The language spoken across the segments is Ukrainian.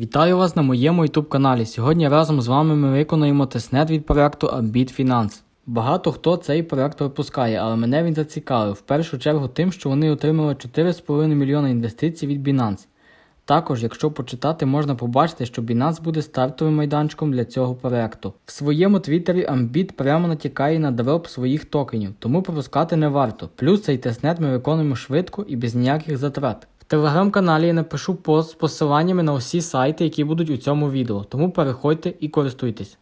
Вітаю вас на моєму YouTube каналі. Сьогодні разом з вами ми виконуємо тестнет від проекту Ambit Finance. Багато хто цей проект пропускає, але мене він зацікавив в першу чергу тим, що вони отримали 4,5 мільйона інвестицій від Binance. Також, якщо почитати, можна побачити, що Binance буде стартовим майданчиком для цього проекту. В своєму твіттері Ambit прямо натякає на девелоп своїх токенів, тому пропускати не варто. Плюс цей тестнет ми виконуємо швидко і без ніяких затрат. Телеграм-каналі я напишу пост з посиланнями на усі сайти, які будуть у цьому відео, тому переходьте і користуйтесь.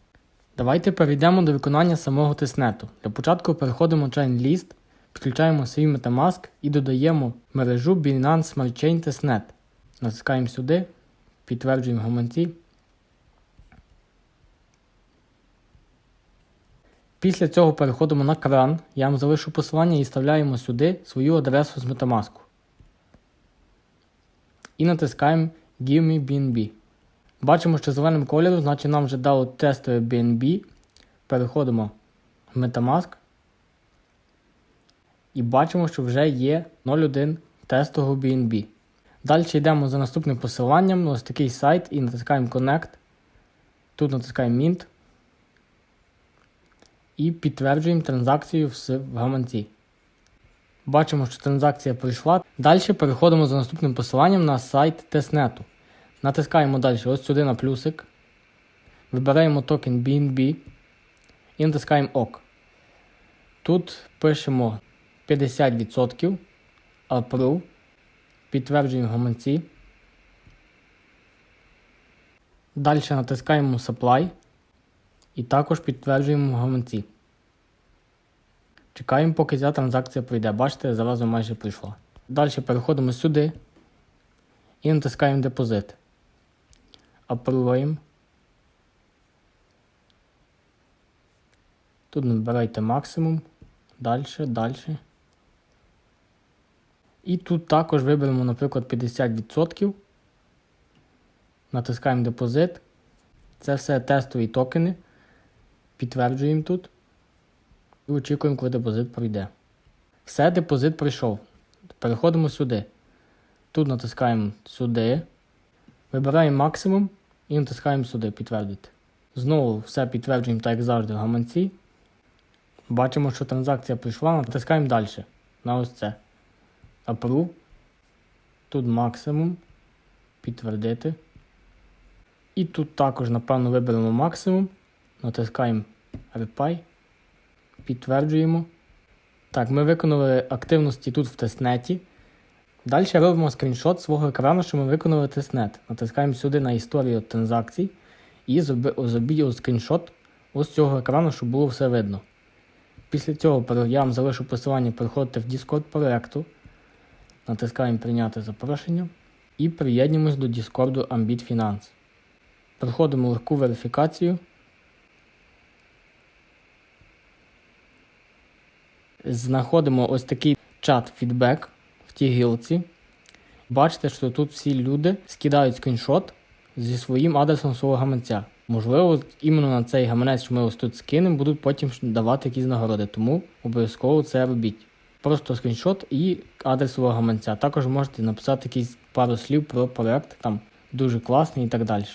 Давайте перейдемо до виконання самого тестнету. Для початку переходимо в Chain підключаємо свій Metamask і додаємо мережу Binance Smart Chain Testnet. Натискаємо сюди, підтверджуємо гаманці. Після цього переходимо на кран. Я вам залишу посилання і вставляємо сюди свою адресу з Metamask. І натискаємо Give me BNB. Бачимо, що зеленим кольором, значить нам вже дало тестове BNB. Переходимо в Metamask. І бачимо, що вже є 0.1 тестового BNB. Далі йдемо за наступним посиланням. Ось такий сайт і натискаємо Connect. Тут натискаємо Mint. І підтверджуємо транзакцію в гаманці. Бачимо, що транзакція пройшла. Далі переходимо за наступним посиланням на сайт тестнету. Натискаємо далі ось сюди на плюсик. Вибираємо токен BNB і натискаємо ОК. Тут пишемо 50% Approve. Підтверджуємо гаманці. Далі натискаємо Supply і також підтверджуємо гаманці. Чекаємо, поки ця транзакція пройде. Бачите, зразу майже прийшла. Далі переходимо сюди і натискаємо депозит. Апруємо. Тут набирайте максимум. Далі, далі. І тут також виберемо, наприклад, 50%. Натискаємо депозит. Це все тестові токени. Підтверджуємо тут. І очікуємо, коли депозит пройде. Все, депозит пройшов. Переходимо сюди. Тут натискаємо сюди. Вибираємо максимум і натискаємо сюди підтвердити. Знову все підтверджуємо, так як завжди, в гаманці. Бачимо, що транзакція прийшла, натискаємо далі. На ось це. Approve. Тут максимум. Підтвердити. І тут також, напевно, виберемо максимум. Натискаємо Reply. Підтверджуємо. Так, ми виконали активності тут в тестнеті. Далі робимо скріншот свого екрану, що ми виконали тестнет. Натискаємо сюди на історію транзакцій і зробіть скріншот ось цього екрану, щоб було все видно. Після цього я вам залишу посилання, переходите в Discord проекту. Натискаємо Прийняти запрошення і приєднуємось до Discord Ambit Finance. Проходимо легку верифікацію. Знаходимо ось такий чат фідбек в тій гілці. Бачите, що тут всі люди скидають скріншот зі своїм адресом свого гаманця. Можливо, іменно на цей гаманець, що ми ось тут скинемо, будуть потім давати якісь нагороди, тому обов'язково це робіть. Просто скріншот і адрес свого гаманця. Також можете написати якісь пару слів про проект, там дуже класний і так далі.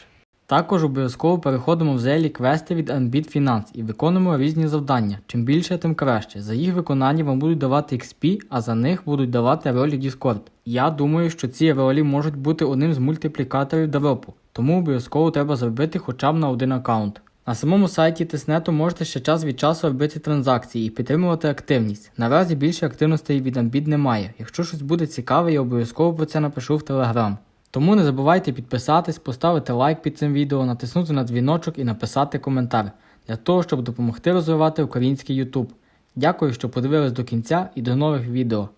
Також обов'язково переходимо в зелі квести від Ambit Finance і виконуємо різні завдання. Чим більше, тим краще. За їх виконання вам будуть давати XP, а за них будуть давати ролі Discord. Я думаю, що ці ролі можуть бути одним з мультиплікаторів девелопу, тому обов'язково треба зробити хоча б на один аккаунт. На самому сайті Тиснету можете ще час від часу робити транзакції і підтримувати активність. Наразі більше активностей від Ambit немає. Якщо щось буде цікаве, я обов'язково про це напишу в Telegram. Тому не забувайте підписатись, поставити лайк під цим відео, натиснути на дзвіночок і написати коментар для того, щоб допомогти розвивати український YouTube. Дякую, що подивились до кінця і до нових відео.